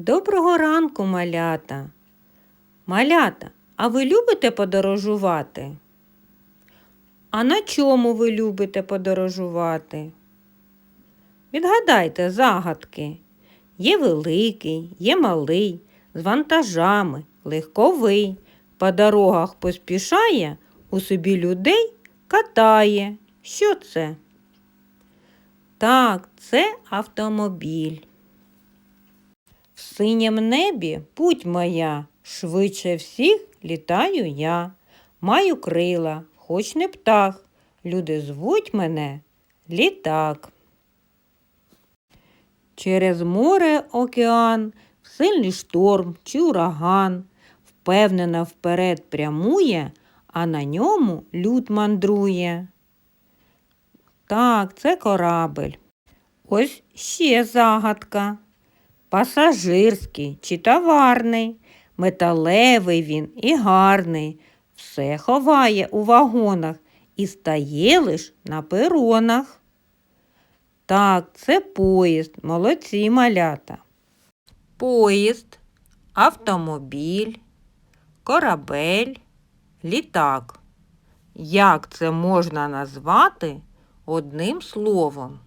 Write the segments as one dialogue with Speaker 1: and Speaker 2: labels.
Speaker 1: Доброго ранку, малята. Малята, а ви любите подорожувати? А на чому ви любите подорожувати? Відгадайте загадки. Є великий, є малий, з вантажами, легковий. По дорогах поспішає, у собі людей катає. Що це? Так, це автомобіль. Синім небі путь моя, швидше всіх літаю я. Маю крила, хоч не птах. Люди звуть мене літак. Через море океан, в сильний шторм чи ураган, впевнено вперед прямує, а на ньому люд мандрує. Так, це корабель. Ось ще загадка. Пасажирський чи товарний, металевий він і гарний, все ховає у вагонах і стає лиш на перонах. Так, це поїзд, молодці малята. Поїзд, автомобіль, корабель, літак. Як це можна назвати одним словом?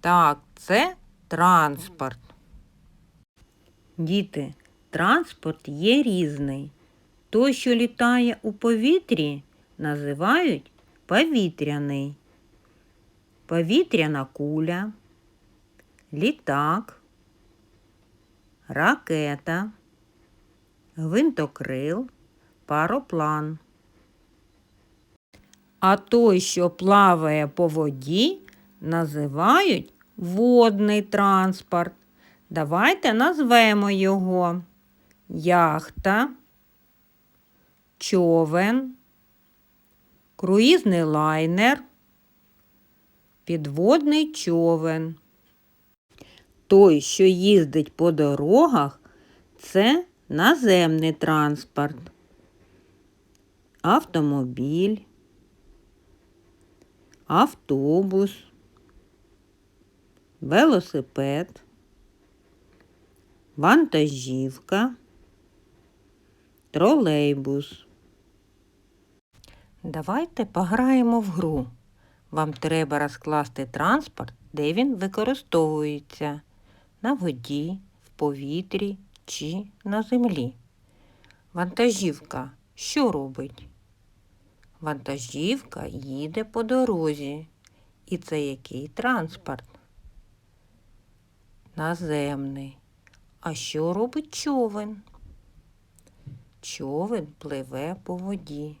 Speaker 1: Так, це транспорт. Діти, транспорт є різний. Той, що літає у повітрі, називають повітряний. Повітряна куля, літак, ракета, гвинтокрил, пароплан. А той, що плаває по воді, називають водний транспорт. Давайте назвемо його яхта, човен, круїзний лайнер, підводний човен. Той, що їздить по дорогах, це наземний транспорт, автомобіль, автобус, велосипед, вантажівка, тролейбус. Давайте пограємо в гру. Вам треба розкласти транспорт, де він використовується на воді, в повітрі чи на землі. Вантажівка що робить? Вантажівка їде по дорозі. І це який транспорт? Наземний. А що робить човен? Човен пливе по воді.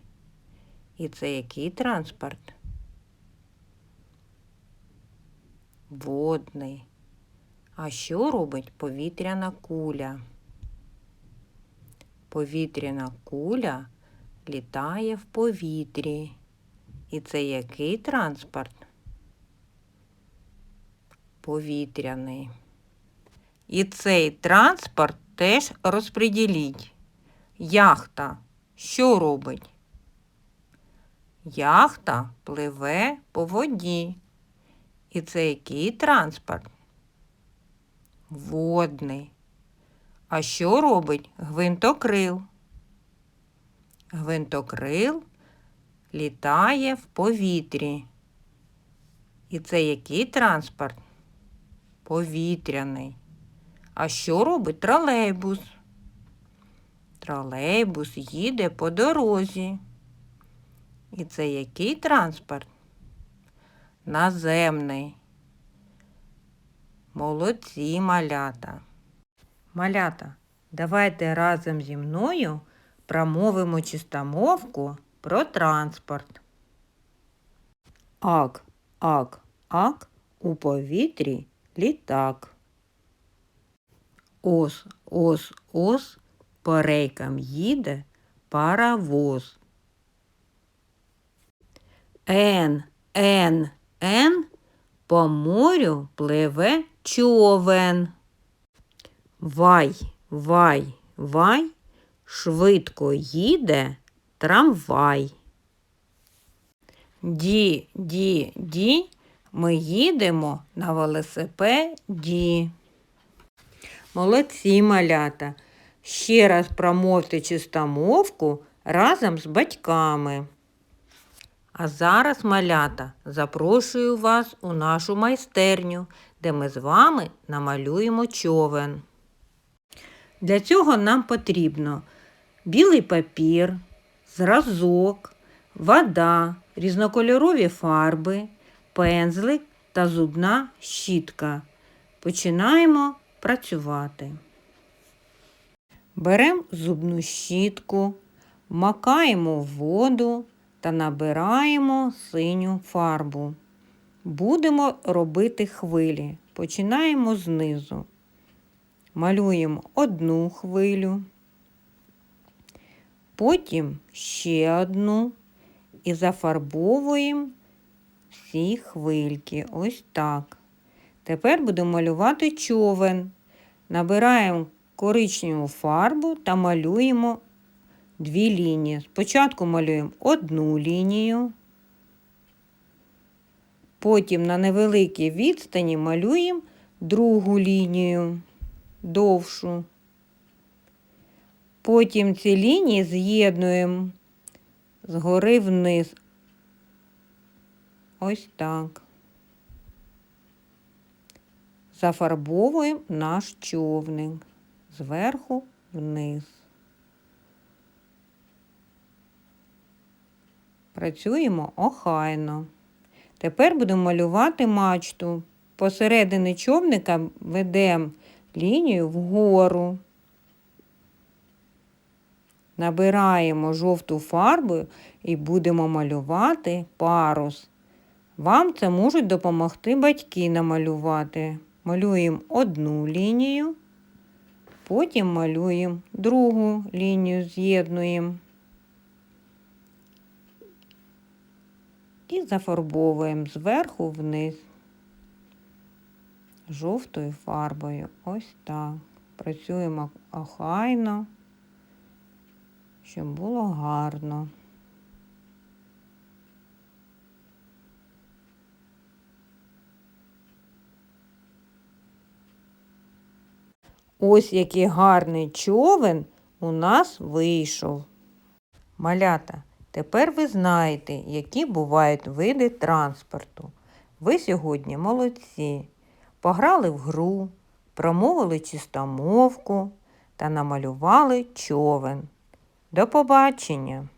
Speaker 1: І це який транспорт? Водний. А що робить повітряна куля? Повітряна куля літає в повітрі. І це який транспорт? Повітряний. І цей транспорт теж розподіліть. Яхта що робить? Яхта пливе по воді. І це який транспорт? Водний. А що робить гвинтокрил? Гвинтокрил літає в повітрі. І це який транспорт? Повітряний. А що робить тролейбус? Тролейбус їде по дорозі. І це який транспорт? Наземний. Молодці малята. Малята, давайте разом зі мною промовимо чистомовку про транспорт. Ак, ак, ак, у повітрі літак. Ос, ос, ос, по рейкам їде паровоз. Ен, ен, ен, по морю пливе човен. Вай, вай, вай, швидко їде трамвай. Ді, ді, ді, ми їдемо на велосипеді. Молодці малята. Ще раз промовте чистомовку разом з батьками. А зараз, малята, запрошую вас у нашу майстерню, де ми з вами намалюємо човен. Для цього нам потрібно білий папір, зразок, вода, різнокольорові фарби, пензлик та зубна щітка. Починаємо працювати. Беремо зубну щітку, макаємо в воду та набираємо синю фарбу. Будемо робити хвилі. Починаємо знизу. Малюємо одну хвилю, потім ще одну і зафарбовуємо всі хвильки. Ось так. Тепер будемо малювати човен. Набираємо коричневу фарбу та малюємо дві лінії. Спочатку малюємо одну лінію, потім на невеликій відстані малюємо другу лінію довшу. Потім ці лінії з'єднуємо згори вниз. Ось так. Зафарбовуємо наш човник зверху вниз. Працюємо охайно. Тепер будемо малювати мачту. Посередині човника ведемо лінію вгору. Набираємо жовту фарбу і будемо малювати парус. Вам це можуть допомогти батьки намалювати. Малюємо одну лінію, потім малюємо другу лінію, з'єднуємо і зафарбовуємо зверху вниз жовтою фарбою. Ось так. Працюємо охайно, щоб було гарно. Ось який гарний човен у нас вийшов. Малята, тепер ви знаєте, які бувають види транспорту. Ви сьогодні молодці. Пограли в гру, промовили чистомовку та намалювали човен. До побачення!